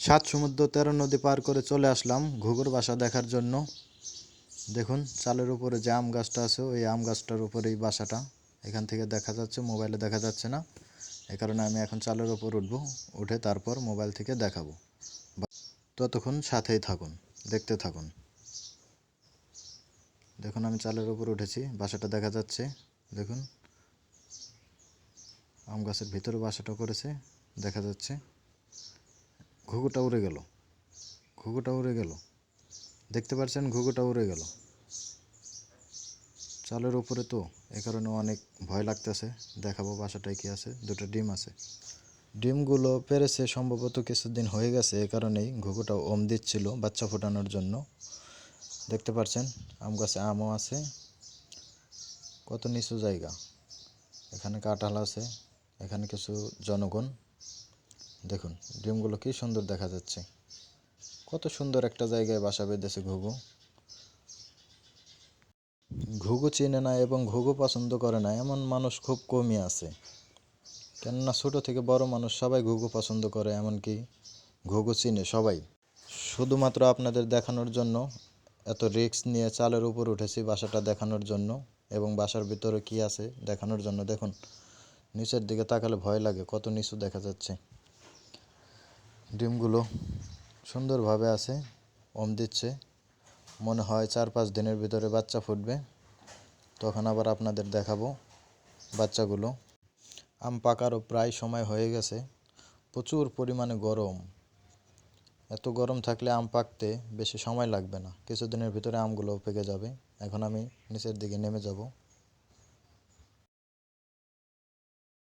সাত সমুদ্র তেরো নদী পার করে চলে আসলাম ঘুঘুর বাসা দেখার জন্য। দেখুন, চালের উপরে যে আম গাছটা আছে, ওই আম গাছটার উপরেই বাসাটা। এখান থেকে দেখা যাচ্ছে, মোবাইলে দেখা যাচ্ছে না। এ কারণে আমি এখন চালের উপর উঠবো, উঠে তারপর মোবাইল থেকে দেখাবো। ততক্ষণ সাথেই থাকুন, দেখতে থাকুন। দেখুন, আমি চালের উপর উঠেছি, বাসাটা দেখা যাচ্ছে। দেখুন, আম গাছের ভিতরে বাসাটা করেছে, দেখা যাচ্ছে। ঘুঘুটা উড়ে গেল। ঘুঘুটা উড়ে গেল। দেখতে পাচ্ছেন ঘুঘুটা উড়ে গেল। চালের উপরে তো এ কারণে অনেক ভয় লাগতেছে। দেখাবো বাসাটায় কি আছে। দুটো ডিম আছে। ডিমগুলো পেরেছে সম্ভবত কিছুদিন হয়ে গেছে। এ কারণেই ঘুঘুটা ওম দিচ্ছিল বাচ্চা ফোটানোর জন্য। দেখতে পাচ্ছেন আম গাছে আমও আছে। কত নিচু জায়গা। এখানে কাঁঠাল আছে। এখানে কিছু জনগণ। দেখুন, ডিমগুলো কি সুন্দর দেখা যাচ্ছে। কত সুন্দর একটা জায়গায় বাসা বেঁধেছে ঘুঘু। ঘুঘু চেনে না এবং ঘুঘু পছন্দ করে না, এমন মানুষ খুব কমই আছে। কেননা ছোটো থেকে বড় মানুষ সবাই ঘুঘু পছন্দ করে, এমনকি ঘুঘু চিনে সবাই। শুধুমাত্র আপনাদের দেখানোর জন্য, এত রিস্ক নিয়ে চালের উপর উঠেছি বাসাটা দেখানোর জন্য, এবং বাসার ভিতরে কি আছে দেখানোর জন্য। দেখুন, নিচের দিকে তাকালে ভয় লাগে, কত নিচু দেখা যাচ্ছে। ডিমগুলো সুন্দরভাবে আছে, ওম দিচ্ছে। মনে হয় চার পাঁচ দিনের ভিতরে বাচ্চা ফুটবে। তখন আবার আপনাদের দেখাবো বাচ্চাগুলো। আম পাকারও প্রায় সময় হয়ে গেছে। প্রচুর পরিমাণে গরম। এত গরম থাকলে আম পাকতে বেশি সময় লাগবে না। কিছুদিনের ভিতরে আমগুলো পেকে যাবে। এখন আমি নিচের দিকে নেমে যাব।